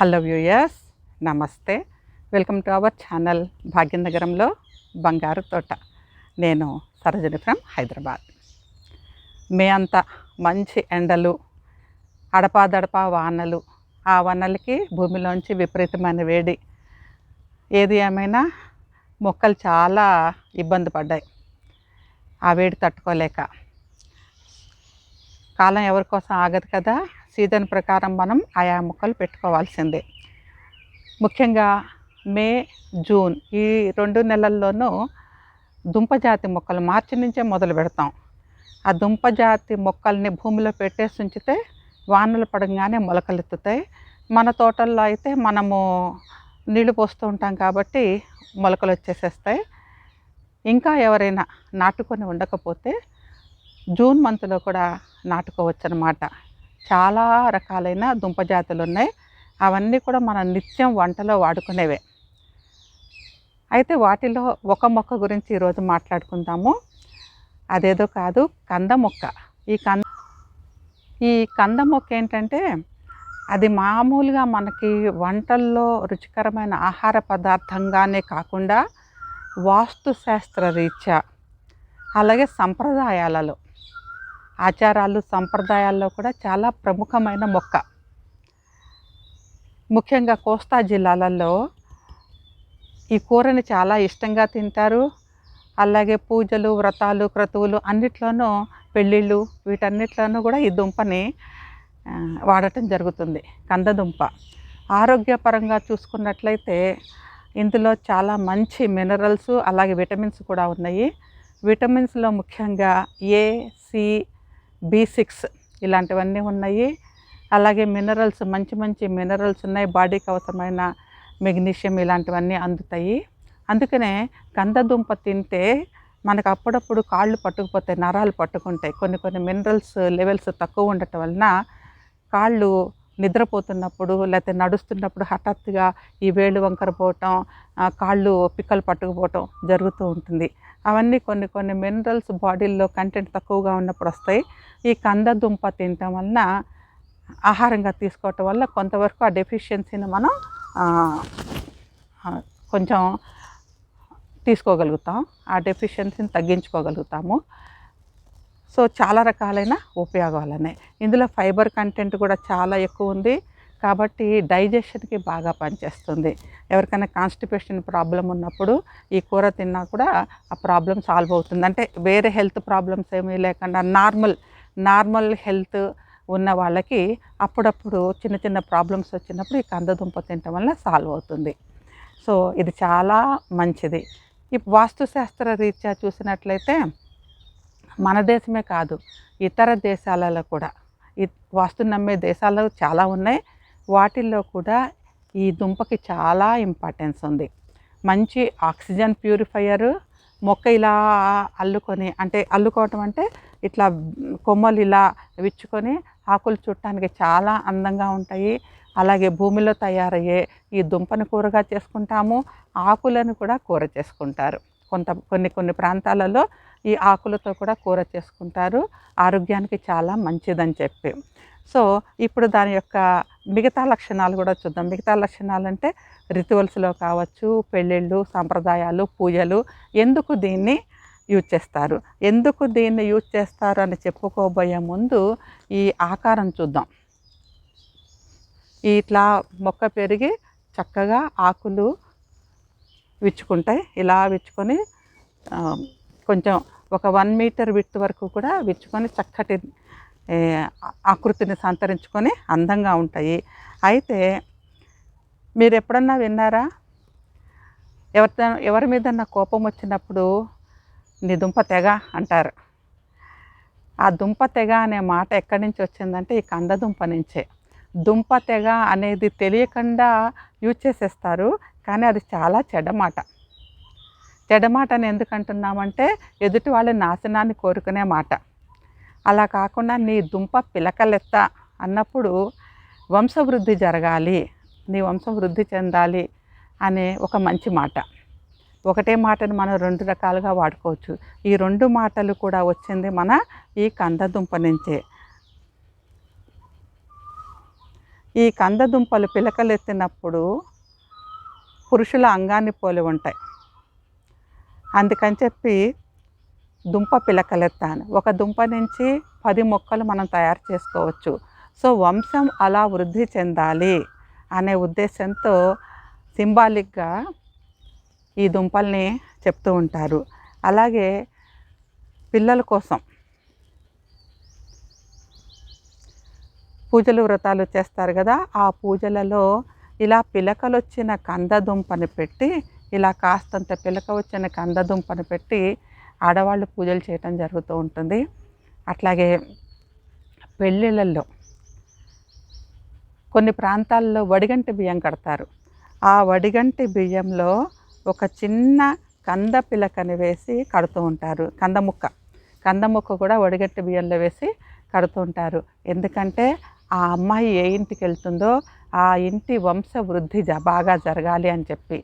Hello viewers నమస్తే. Welcome to our channel భాగ్యనగరంలో బంగారు తోట. నేను సరోజని ఫ్రమ్ హైదరాబాద్. మే అంతా మంచి ఎండలు అడపాదడపా వానలు ఆ వానలకి భూమిలోంచి విపరీతమైన వేడి. ఏది ఏమైనా మొక్కలు చాలా ఇబ్బంది పడ్డాయి. ఆ వేడి తట్టుకోలేక. కాలం ఎవరి కోసం ఆగదు కదా? సీజన్ ప్రకారం మనం ఆయా మొక్కలు పెట్టుకోవాల్సిందే. ముఖ్యంగా మే జూన్ ఈ రెండు నెలల్లోనూ దుంపజాతి మొక్కలు మార్చి నుంచే మొదలు పెడతాం. ఆ దుంపజాతి మొక్కల్ని భూమిలో పెట్టేసి ఉంచితే వానలు పడంగానే మొలకలెత్తుతాయి మన తోటల్లో అయితే మనము నీళ్ళు పోస్తూ ఉంటాం కాబట్టి మొలకలు వచ్చేసేస్తాయి. ఇంకా ఎవరైనా నాటుకొని ఉండకపోతే జూన్ మంత్లో కూడా నాటుకోవచ్చు అనమాట చాలా రకాలైన దుంప జాతులు ఉన్నాయి అవన్నీ కూడా మనం నిత్యం వంటలో వాడుకునేవే. అయితే వాటిలో ఒక మొక్క గురించి ఈరోజు మాట్లాడుకుందాము. అదేదో కాదు కంద మొక్క. ఈ కంద ఈ కంద మొక్క ఏంటంటే అది మామూలుగా మనకి వంటల్లో రుచికరమైన ఆహార పదార్థంగానే కాకుండా వాస్తుశాస్త్ర రీత్యా అలాగే సంప్రదాయాలలో ఆచారాలు సంప్రదాయాల్లో కూడా చాలా ప్రముఖమైన మొక్క. ముఖ్యంగా కోస్తా జిల్లాలలో ఈ కూరని చాలా ఇష్టంగా తింటారు. అలాగే పూజలు వ్రతాలు క్రతువులు అన్నిట్లోనూ పెళ్ళిళ్ళు వీటన్నిట్లోనూ కూడా ఈ దుంపని వాడటం జరుగుతుంది. కందదుంప. ఆరోగ్యపరంగా చూసుకున్నట్లయితే ఇందులో చాలా మంచి మినరల్స్ అలాగే విటమిన్స్ కూడా ఉన్నాయి. విటమిన్స్లో ముఖ్యంగా ఏ సి బీ సిక్స్ ఇలాంటివన్నీ ఉన్నాయి. అలాగే మినరల్స్ మంచి మంచి మినరల్స్ ఉన్నాయి. బాడీకి అవసరమైన మెగ్నీషియం ఇలాంటివన్నీ అందుతాయి. అందుకనే గంధదుంప తింటే మనకు అప్పుడప్పుడు కాళ్ళు పట్టుకుపోతాయి నరాలు పట్టుకుంటాయి. కొన్ని కొన్ని మినరల్స్ లెవెల్స్ తక్కువ ఉండటం వలన కాళ్ళు నిద్రపోతున్నప్పుడు లేకపోతే నడుస్తున్నప్పుడు హఠాత్తుగా ఈ వేళ్ళు వంకర పోవటం కాళ్ళు పిక్కలు పట్టుకుపోవటం జరుగుతూ ఉంటుంది. అవన్నీ కొన్ని కొన్ని మినరల్స్ బాడీల్లో కంటెంట్ తక్కువగా ఉన్నప్పుడు వస్తాయి. ఈ కందదుంప తినటం వలన ఆహారంగా తీసుకోవటం వల్ల కొంతవరకు ఆ డెఫిషియన్సీని మనం కొంచెం తీసుకోగలుగుతాం. ఆ డెఫిషియన్సీని తగ్గించుకోగలుగుతాము. సో చాలా రకాలైన ఉపయోగాలు ఉన్నాయి ఇందులో ఫైబర్ కంటెంట్ కూడా చాలా ఎక్కువ ఉంది. కాబట్టి డైజెషన్కి బాగా పనిచేస్తుంది. ఎవరికైనా కాన్స్టిపేషన్ ప్రాబ్లం ఉన్నప్పుడు ఈ కూర తిన్నా కూడా ఆ ప్రాబ్లం సాల్వ్ అవుతుంది. అంటే వేరే హెల్త్ ప్రాబ్లమ్స్ ఏమీ లేకుండా నార్మల్ నార్మల్ హెల్త్ ఉన్న వాళ్ళకి అప్పుడప్పుడు చిన్న చిన్న ప్రాబ్లమ్స్ వచ్చినప్పుడు ఈ కందదుంప తినటం వల్ల సాల్వ్ అవుతుంది. సో ఇది చాలా మంచిది. ఈ వాస్తుశాస్త్ర రీత్యా చూసినట్లయితే మన దేశమే కాదు ఇతర దేశాలలో కూడా. ఈ వాస్తు నమ్మే దేశాలు చాలా ఉన్నాయి. వాటిల్లో కూడా ఈ దుంపకి చాలా ఇంపార్టెన్స్ ఉంది. మంచి ఆక్సిజన్ ప్యూరిఫైయర్ మొక్క ఇలా అల్లుకొని అంటే అల్లుకోవటం అంటే ఇట్లా కొమ్మలు ఇలా విచ్చుకొని ఆకులు చుట్టానికి చాలా అందంగా ఉంటాయి. అలాగే భూమిలో తయారయ్యే ఈ దుంపను కూరగా చేసుకుంటాము. ఆకులను కూడా కూర చేసుకుంటారు. కొంత కొన్ని కొన్ని ప్రాంతాలలో ఈ ఆకులతో కూడా కూర చేసుకుంటారు. ఆరోగ్యానికి చాలా మంచిదని చెప్పి. సో ఇప్పుడు దాని యొక్క మిగతా లక్షణాలు కూడా చూద్దాం. మిగతా లక్షణాలు అంటే రిచువల్స్లో కావచ్చు పెళ్ళిళ్ళు సాంప్రదాయాలు పూజలు ఎందుకు దీన్ని యూజ్ చేస్తారు? ఎందుకు దీన్ని యూజ్ చేస్తారు అని చెప్పుకోబోయే ముందు ఈ ఆకారం చూద్దాం. ఇట్లా మొక్క పెరిగి చక్కగా ఆకులు విచ్చుకుంటాయి. ఇలా విచ్చుకొని కొంచెం ఒక వన్ మీటర్ విత్ వరకు కూడా విచ్చుకొని చక్కటి ఆకృతిని సంతరించుకొని అందంగా ఉంటాయి. అయితే మీరు ఎప్పుడన్నా విన్నారా? ఎవరితో ఎవరి మీద కోపం వచ్చినప్పుడు నీ దుంప తెగ అంటారు. ఆ దుంప తెగ అనే మాట ఎక్కడి నుంచి వచ్చిందంటే ఈ కందదుంప నుంచే. దుంప తెగ అనేది తెలియకుండా యూజ్ చేసేస్తారు కానీ అది చాలా చెడ్డ మాట. చెడమాట అని ఎందుకు అంటున్నామంటే ఎదుటి వాళ్ళ నాశనాన్ని కోరుకునే మాట. అలా కాకుండా నీ దుంప పిలకలెత్త అన్నప్పుడు వంశవృద్ధి జరగాలి నీ వంశవృద్ధి చెందాలి అనే ఒక మంచి మాట. ఒకటే మాటను మనం రెండు రకాలుగా వాడుకోవచ్చు. ఈ రెండు మాటలు కూడా వచ్చింది మన ఈ కందదుంప నుంచే. ఈ కందదుంపలు పిలకలెత్తినప్పుడు పురుషుల అంగాన్ని పోలి ఉంటాయి. అందుకని చెప్పి దుంప పిలకలెత్తాను. ఒక దుంప నుంచి పది మొక్కలు మనం తయారు చేసుకోవచ్చు. సో వంశం అలా వృద్ధి చెందాలి అనే ఉద్దేశంతో సింబాలిక్గా ఈ దుంపల్ని చెప్తూ ఉంటారు. అలాగే పిల్లల కోసం పూజలు వ్రతాలు చేస్తారు కదా ఆ పూజలలో ఇలా పిలకలొచ్చిన కంద కందదుంపని పెట్టి ఇలా కాస్తంత పిలక వచ్చిన కందదుంపను పెట్టి ఆడవాళ్ళు పూజలు చేయటం జరుగుతూ ఉంటుంది. అట్లాగే పెళ్ళిళ్ళల్లో కొన్ని ప్రాంతాల్లో వడిగంటి బియ్యం కడతారు. ఆ వడిగంటి బియ్యంలో ఒక చిన్న కంద పిలకని వేసి కడుతూ ఉంటారు. కందముక్క కందముక్క కూడా వడిగంటి బియ్యంలో వేసి కడుతూ ఉంటారు. ఎందుకంటే ఆ అమ్మాయి ఏ ఇంటికి వెళ్తుందో ఆ ఇంటి వంశ వృద్ధి బాగా జరగాలి అని చెప్పి.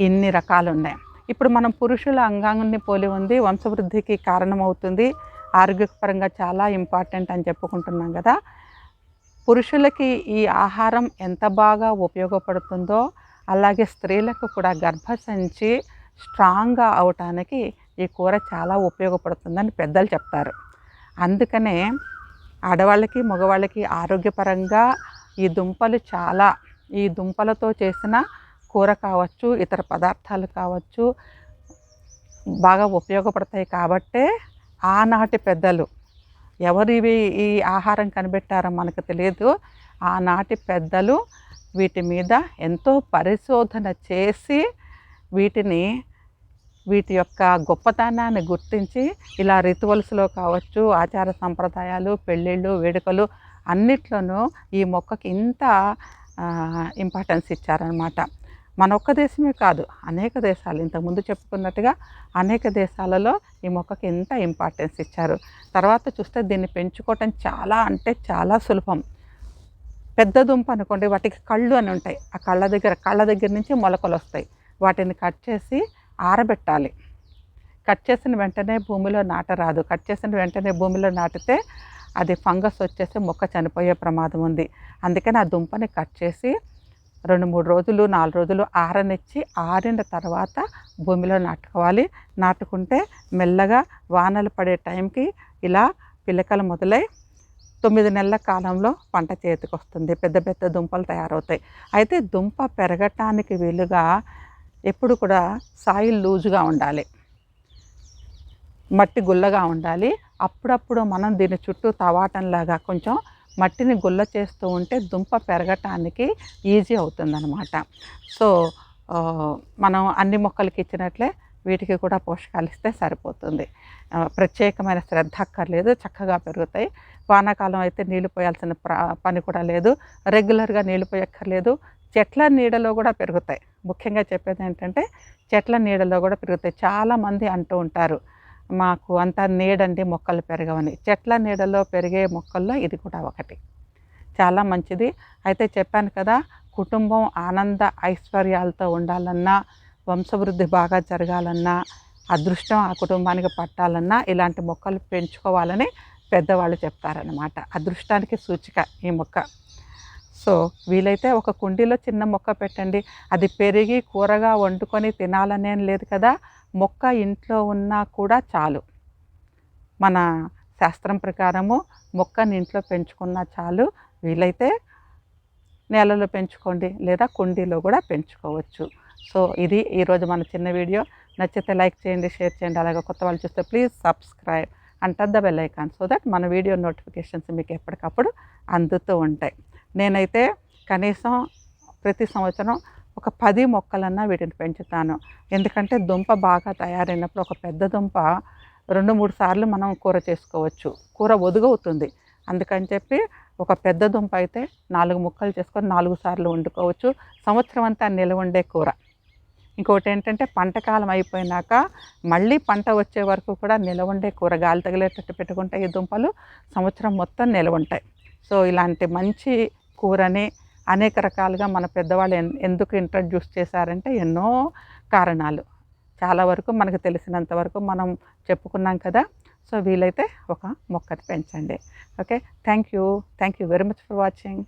ఇన్ని రకాలు ఉన్నాయి ఇప్పుడు మనం పురుషుల అంగాన్ని పోలి ఉంది వంశవృద్ధికి కారణమవుతుంది ఆరోగ్యపరంగా చాలా ఇంపార్టెంట్ అని చెప్పుకుంటున్నాం కదా. పురుషులకి ఈ ఆహారం ఎంత బాగా ఉపయోగపడుతుందో అలాగే స్త్రీలకు కూడా గర్భసంచి స్ట్రాంగ్గా అవటానికి ఈ కూర చాలా ఉపయోగపడుతుందని పెద్దలు చెప్తారు. అందుకనే ఆడవాళ్ళకి మగవాళ్ళకి ఆరోగ్యపరంగా ఈ దుంపలు చాలా ఈ దుంపలతో చేసిన కూర కావచ్చు ఇతర పదార్థాలు కావచ్చు బాగా ఉపయోగపడతాయి కాబట్టే ఆనాటి పెద్దలు ఎవరివి ఈ ఆహారం కనిపెట్టారో మనకు తెలియదు ఆనాటి పెద్దలు వీటి మీద ఎంతో పరిశోధన చేసి వీటిని వీటి యొక్క గొప్పతనాన్ని గుర్తించి ఇలా రిచువల్స్లో కావచ్చు ఆచార సంప్రదాయాలు పెళ్ళిళ్ళు వేడుకలు అన్నిట్లోనూ ఈ మొక్కకి ఇంత ఇంపార్టెన్స్ ఇచ్చారనమాట మన ఒక్క దేశమే కాదు అనేక దేశాలు. ఇంతకుముందు చెప్పుకున్నట్టుగా అనేక దేశాలలో ఈ మొక్కకి ఎంత ఇంపార్టెన్స్ ఇచ్చారు. తర్వాత చూస్తే దీన్ని పెంచుకోవటం చాలా అంటే చాలా సులభం. పెద్ద దుంప అనుకోండి వాటికి కళ్ళు అని ఉంటాయి. ఆ కళ్ళ దగ్గర కళ్ళ దగ్గర నుంచి మొలకలు వస్తాయి. వాటిని కట్ చేసి ఆరబెట్టాలి. కట్ చేసిన వెంటనే భూమిలో నాటరాదు కట్ చేసిన వెంటనే భూమిలో నాటితే అది ఫంగస్ వచ్చేసి మొక్క చనిపోయే ప్రమాదం ఉంది. అందుకని ఆ దుంపని కట్ చేసి రెండు మూడు రోజులు నాలుగు రోజులు ఆరనిచ్చి ఆరిన తర్వాత భూమిలో నాటుకోవాలి. నాటుకుంటే మెల్లగా వానలు పడే టైంకి ఇలా పిల్లకలు మొదలై తొమ్మిది నెలల కాలంలో పంట చేతికి వస్తుంది పెద్ద పెద్ద దుంపలు తయారవుతాయి. అయితే దుంప పెరగటానికి వీలుగా ఎప్పుడు కూడా సాయిల్ లూజుగా ఉండాలి. మట్టి గుల్లగా ఉండాలి. అప్పుడప్పుడు మనం దీని చుట్టూ తవాటంలాగా కొంచెం మట్టిని గుల్ల చేస్తూ ఉంటే దుంప పెరగటానికి ఈజీ అవుతుందన్నమాట. సో మనం అన్ని మొక్కలకి ఇచ్చినట్లే వీటికి కూడా పోషకాలు ఇస్తే సరిపోతుంది. ప్రత్యేకమైన శ్రద్ధ అక్కర్లేదు చక్కగా పెరుగుతాయి. వానాకాలం అయితే నీళ్ళు పోయాల్సిన పని కూడా లేదు. రెగ్యులర్గా నీళ్ళు పోయక్కర్లేదు. చెట్ల నీడలో కూడా పెరుగుతాయి. ముఖ్యంగా చెప్పేది ఏంటంటే చెట్ల నీడలో కూడా పెరుగుతాయి. చాలామంది అంటూ ఉంటారు మాకు అంతా నీడండి మొక్కలు పెరగవని. చెట్ల నీడలో పెరిగే మొక్కల్లో ఇది కూడా ఒకటి. చాలా మంచిది. అయితే చెప్పాను కదా కుటుంబం ఆనంద ఐశ్వర్యాలతో ఉండాలన్నా వంశవృద్ధి బాగా జరగాలన్నా అదృష్టం ఆ కుటుంబానికి పట్టాలన్నా ఇలాంటి మొక్కలు పెంచుకోవాలని పెద్దవాళ్ళు చెప్తారనమాట అదృష్టానికి సూచిక ఈ మొక్క. సో వీలైతే ఒక కుండీలో చిన్న మొక్క పెట్టండి. అది పెరిగి కూరగా వండుకొని తినాలనేం లేదు కదా మొక్క ఇంట్లో ఉన్నా కూడా చాలు. మన శాస్త్రం ప్రకారము మొక్కని ఇంట్లో పెంచుకున్నా చాలు. వీలైతే నేలలో పెంచుకోండి లేదా కుండీలో కూడా పెంచుకోవచ్చు. సో ఇది ఈరోజు మన చిన్న వీడియో. నచ్చితే లైక్ చేయండి షేర్ చేయండి. అలాగే కొత్త వాళ్ళు చూస్తే please subscribe under the bell icon so that మన వీడియో నోటిఫికేషన్స్ మీకు ఎప్పటికప్పుడు అందుతూ ఉంటాయి. నేనైతే కనీసం ప్రతి సంవత్సరం ఒక పది మొక్కలన్నా వీటిని పెంచుతాను. ఎందుకంటే దుంప బాగా తయారైనప్పుడు ఒక పెద్ద దుంప రెండు మూడు సార్లు మనం కూర చేసుకోవచ్చు. కూర ఒదుగవుతుంది. అందుకని చెప్పి ఒక పెద్ద దుంప అయితే నాలుగు ముక్కలు చేసుకొని నాలుగు సార్లు వండుకోవచ్చు. సంవత్సరం అంతా నిల్వ ఉండే కూర. ఇంకోటి ఏంటంటే పంట కాలం అయిపోయినాక మళ్ళీ పంట వచ్చే వరకు కూడా నిలవ ఉండే కూర గాలి తగిలేటట్టు పెట్టుకుంటే ఈ దుంపలు సంవత్సరం మొత్తం నిలవ ఉంటాయి. సో ఇలాంటి మంచి కూరని అనేక రకాలుగా మన పెద్దవాళ్ళు ఎందుకు ఇంట్రడ్యూస్ చేశారంటే ఎన్నో కారణాలు. చాలా వరకు మనకు తెలిసినంత వరకు మనం చెప్పుకున్నాం కదా. సో వీలైతే ఒక మొక్కని పెంచండి. Okay? Thank you thank you very much for watching.